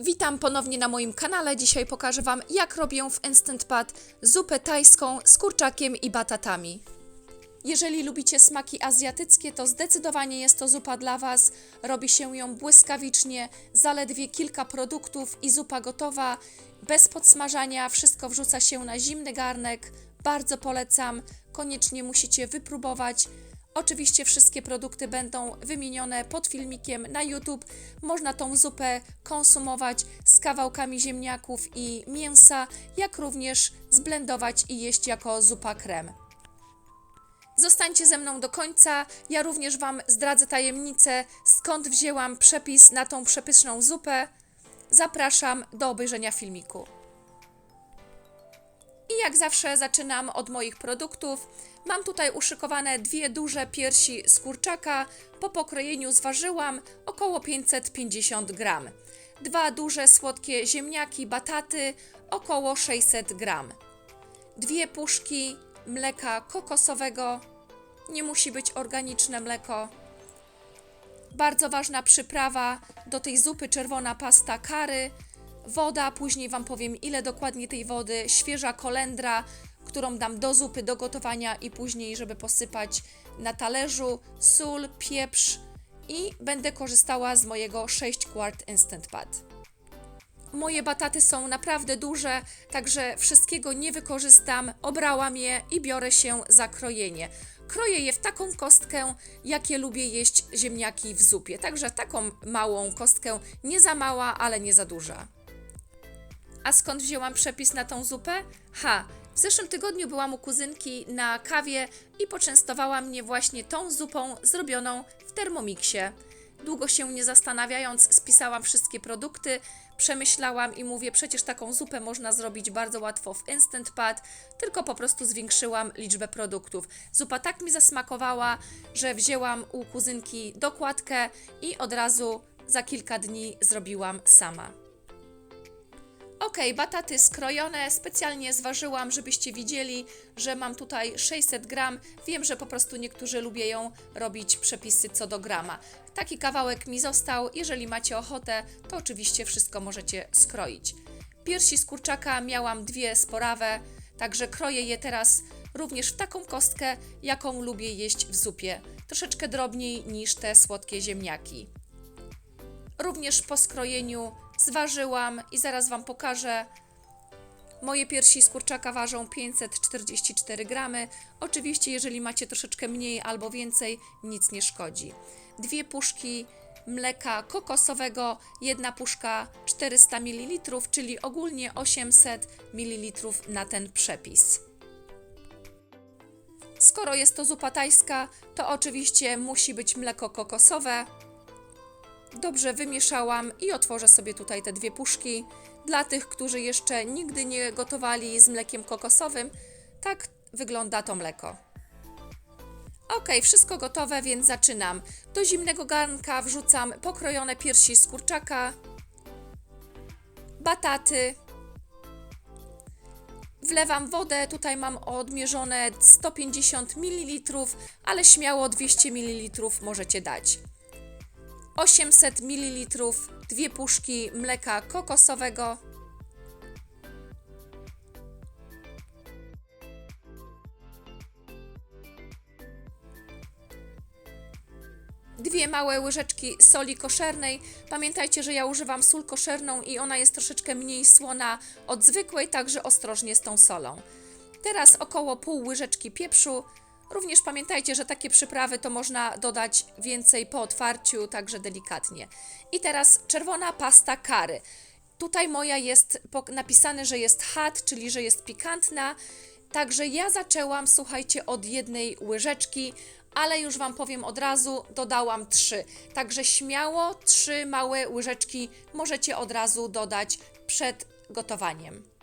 Witam ponownie na moim kanale. Dzisiaj pokażę Wam, jak robię w Instant Pot zupę tajską z kurczakiem i batatami. Jeżeli lubicie smaki azjatyckie, to zdecydowanie jest to zupa dla Was. Robi się ją błyskawicznie, zaledwie kilka produktów i zupa gotowa. Bez podsmażania, wszystko wrzuca się na zimny garnek. Bardzo polecam, koniecznie musicie wypróbować. Oczywiście wszystkie produkty będą wymienione pod filmikiem na YouTube. Można tą zupę konsumować z kawałkami ziemniaków i mięsa, jak również zblendować i jeść jako zupa krem. Zostańcie ze mną do końca. Ja również Wam zdradzę tajemnicę, skąd wzięłam przepis na tą przepyszną zupę. Zapraszam do obejrzenia filmiku. I jak zawsze zaczynam od moich produktów. Mam tutaj uszykowane dwie duże piersi z kurczaka. Po pokrojeniu zważyłam około 550 gram. Dwa duże słodkie ziemniaki, bataty, około 600 gram. Dwie puszki mleka kokosowego. Nie musi być organiczne mleko. Bardzo ważna przyprawa do tej zupy czerwona pasta kary. Woda, później Wam powiem ile dokładnie tej wody, świeża kolendra, którą dam do zupy, do gotowania i później, żeby posypać na talerzu, sól, pieprz i będę korzystała z mojego 6 quart Instant Pot. Moje bataty są naprawdę duże, także wszystkiego nie wykorzystam. Obrałam je i biorę się za krojenie. Kroję je w taką kostkę, jakie lubię jeść ziemniaki w zupie. Także taką małą kostkę, nie za mała, ale nie za duża. A skąd wzięłam przepis na tą zupę? Ha, w zeszłym tygodniu byłam u kuzynki na kawie i poczęstowała mnie właśnie tą zupą zrobioną w Thermomixie. Długo się nie zastanawiając, spisałam wszystkie produkty, przemyślałam i mówię, przecież taką zupę można zrobić bardzo łatwo w Instant Pot, tylko po prostu zwiększyłam liczbę produktów. Zupa tak mi zasmakowała, że wzięłam u kuzynki dokładkę i od razu za kilka dni zrobiłam sama. Ok, bataty skrojone, specjalnie zważyłam, żebyście widzieli, że mam tutaj 600 gram. Wiem, że po prostu niektórzy lubią robić przepisy co do grama. Taki kawałek mi został. Jeżeli macie ochotę, to oczywiście wszystko możecie skroić. Piersi z kurczaka miałam dwie sporawe, także kroję je teraz również w taką kostkę, jaką lubię jeść w zupie. Troszeczkę drobniej niż te słodkie ziemniaki. Również po skrojeniu zważyłam i zaraz Wam pokażę. Moje piersi z kurczaka ważą 544 gramy. Oczywiście, jeżeli macie troszeczkę mniej albo więcej, nic nie szkodzi. Dwie puszki mleka kokosowego, jedna puszka 400 ml, czyli ogólnie 800 ml na ten przepis. Skoro jest to zupa tajska, to oczywiście musi być mleko kokosowe. Dobrze wymieszałam i otworzę sobie tutaj te dwie puszki. Dla tych, którzy jeszcze nigdy nie gotowali z mlekiem kokosowym, tak wygląda to mleko. Ok, wszystko gotowe, więc zaczynam. Do zimnego garnka wrzucam pokrojone piersi z kurczaka, bataty, Wlewam wodę, tutaj mam odmierzone 150 ml, ale śmiało 200 ml możecie dać. 800 ml, dwie puszki mleka kokosowego, dwie małe łyżeczki soli koszernej. Pamiętajcie, że ja używam sól koszerną i ona jest troszeczkę mniej słona od zwykłej, także ostrożnie z tą solą. Teraz około pół łyżeczki pieprzu. Również pamiętajcie, że takie przyprawy to można dodać więcej po otwarciu, także delikatnie. I teraz czerwona pasta kary. Tutaj moja jest napisane, że jest hot, czyli że jest pikantna. Także ja zaczęłam, słuchajcie, od jednej łyżeczki, ale już Wam powiem od razu, dodałam trzy. Także śmiało trzy małe łyżeczki możecie od razu dodać przed gotowaniem.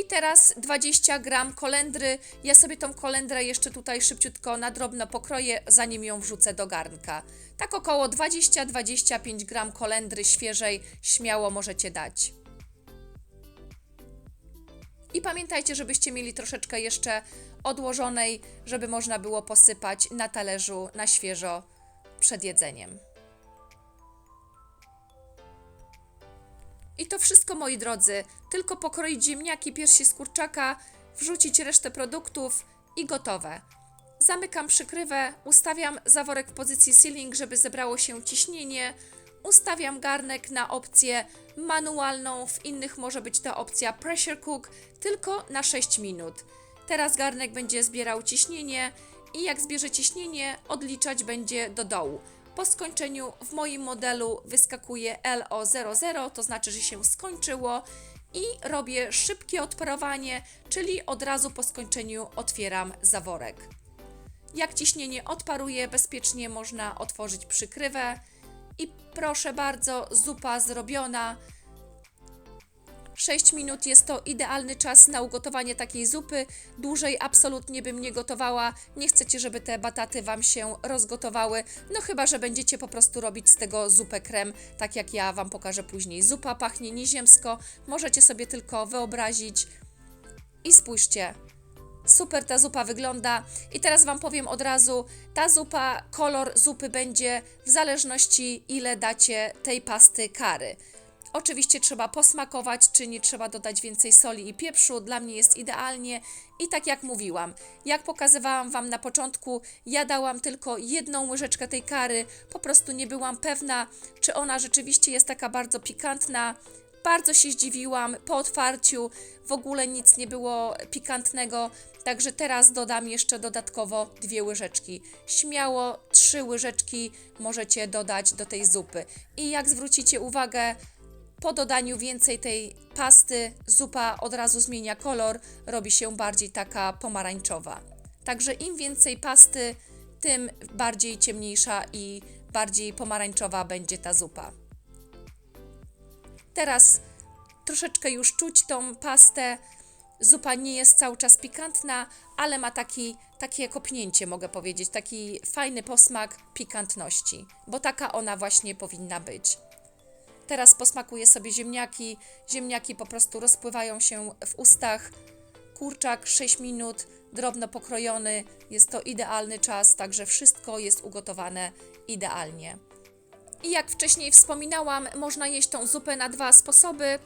I teraz 20 gram kolendry. Ja sobie tą kolendrę jeszcze tutaj szybciutko na drobno pokroję, zanim ją wrzucę do garnka. Tak około 20-25 gram kolendry świeżej śmiało możecie dać. I pamiętajcie, żebyście mieli troszeczkę jeszcze odłożonej, żeby można było posypać na talerzu na świeżo przed jedzeniem. I to wszystko, moi drodzy. Tylko pokroić ziemniaki, piersi z kurczaka, wrzucić resztę produktów i gotowe. Zamykam przykrywę, ustawiam zaworek w pozycji sealing, żeby zebrało się ciśnienie. Ustawiam garnek na opcję manualną, w innych może być to opcja pressure cook, tylko na 6 minut. Teraz garnek będzie zbierał ciśnienie i jak zbierze ciśnienie, odliczać będzie do dołu. Po skończeniu w moim modelu wyskakuje LO00, to znaczy, że się skończyło i robię szybkie odparowanie, czyli od razu po skończeniu otwieram zaworek. Jak ciśnienie odparuje, bezpiecznie można otworzyć przykrywę. I proszę bardzo, zupa zrobiona. 6 minut jest to idealny czas na ugotowanie takiej zupy. Dłużej absolutnie bym nie gotowała. Nie chcecie, żeby te bataty Wam się rozgotowały. No chyba, że będziecie po prostu robić z tego zupę krem, tak jak ja Wam pokażę później. Zupa pachnie nieziemsko. Możecie sobie tylko wyobrazić. I spójrzcie, Super ta zupa wygląda. I teraz Wam powiem od razu, ta zupa, kolor zupy będzie w zależności ile dacie tej pasty kary. Oczywiście trzeba posmakować, czy nie trzeba dodać więcej soli i pieprzu. Dla mnie jest idealnie. I tak jak mówiłam, jak pokazywałam Wam na początku, ja dałam tylko jedną łyżeczkę tej kary. Po prostu nie byłam pewna, czy ona rzeczywiście jest taka bardzo pikantna. Bardzo się zdziwiłam po otwarciu, w ogóle nic nie było pikantnego, także teraz dodam jeszcze dodatkowo dwie łyżeczki. Śmiało trzy łyżeczki możecie dodać do tej zupy. I jak zwrócicie uwagę, po dodaniu więcej tej pasty, zupa od razu zmienia kolor, robi się bardziej taka pomarańczowa. Także im więcej pasty, tym bardziej ciemniejsza i bardziej pomarańczowa będzie ta zupa. Teraz troszeczkę już czuć tą pastę. Zupa nie jest cały czas pikantna, ale ma taki, takie kopnięcie, mogę powiedzieć, taki fajny posmak pikantności, bo taka ona właśnie powinna być. Teraz posmakuję sobie ziemniaki. Ziemniaki po prostu rozpływają się w ustach. Kurczak 6 minut, drobno pokrojony. Jest to idealny czas, także wszystko jest ugotowane idealnie. I jak wcześniej wspominałam, można jeść tą zupę na dwa sposoby.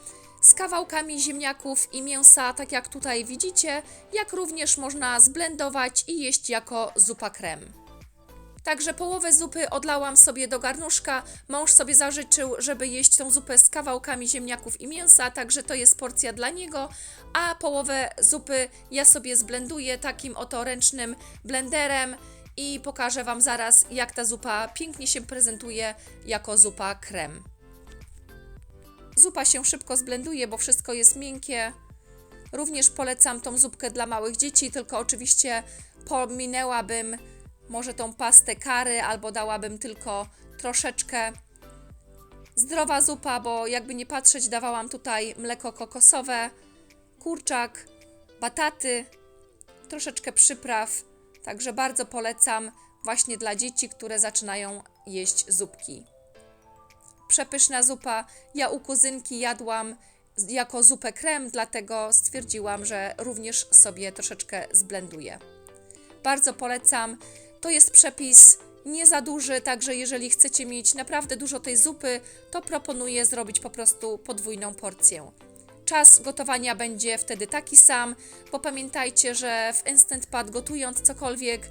Z kawałkami ziemniaków i mięsa, tak jak tutaj widzicie, jak również można zblendować i jeść jako zupa krem. Także połowę zupy odlałam sobie do garnuszka. Mąż sobie zażyczył, żeby jeść tą zupę z kawałkami ziemniaków i mięsa, także to jest porcja dla niego. A połowę zupy ja sobie zblenduję takim oto ręcznym blenderem i pokażę Wam zaraz, jak ta zupa pięknie się prezentuje jako zupa krem. Zupa się szybko zblenduje, bo wszystko jest miękkie. Również polecam tą zupkę dla małych dzieci, tylko oczywiście pominęłabym może tą pastę kary albo dałabym tylko troszeczkę. Zdrowa zupa, bo jakby nie patrzeć, dawałam tutaj mleko kokosowe, kurczak, bataty, troszeczkę przypraw. Także bardzo polecam właśnie dla dzieci, które zaczynają jeść zupki. Przepyszna zupa. Ja u kuzynki jadłam jako zupę krem, dlatego stwierdziłam, że również sobie troszeczkę zblenduję. Bardzo polecam. To jest przepis nie za duży, także jeżeli chcecie mieć naprawdę dużo tej zupy, to proponuję zrobić po prostu podwójną porcję. Czas gotowania będzie wtedy taki sam, bo pamiętajcie, że w Instant Pot gotując cokolwiek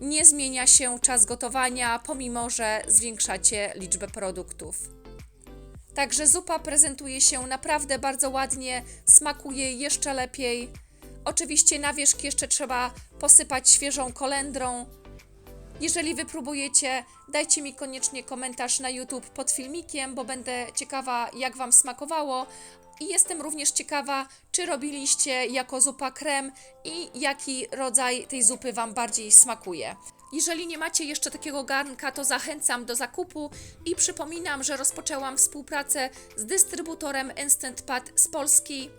nie zmienia się czas gotowania, pomimo że zwiększacie liczbę produktów. Także zupa prezentuje się naprawdę bardzo ładnie, smakuje jeszcze lepiej. Oczywiście na wierzch jeszcze trzeba posypać świeżą kolendrą. Jeżeli wypróbujecie, dajcie mi koniecznie komentarz na YouTube pod filmikiem, bo będę ciekawa, jak Wam smakowało. I jestem również ciekawa, czy robiliście jako zupa krem i jaki rodzaj tej zupy Wam bardziej smakuje. Jeżeli nie macie jeszcze takiego garnka, to zachęcam do zakupu i przypominam, że rozpoczęłam współpracę z dystrybutorem Instant Pot z Polski.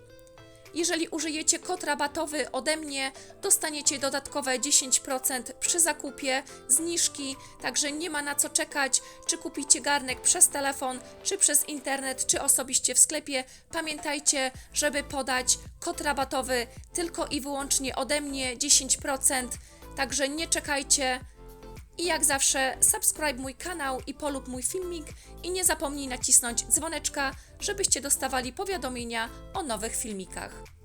Jeżeli użyjecie kod rabatowy ode mnie, dostaniecie dodatkowe 10% przy zakupie, zniżki, także nie ma na co czekać, czy kupicie garnek przez telefon, czy przez internet, czy osobiście w sklepie. Pamiętajcie, żeby podać kod rabatowy tylko i wyłącznie ode mnie 10%, także nie czekajcie. I jak zawsze subscribe mój kanał i polub mój filmik i nie zapomnij nacisnąć dzwoneczka, żebyście dostawali powiadomienia o nowych filmikach.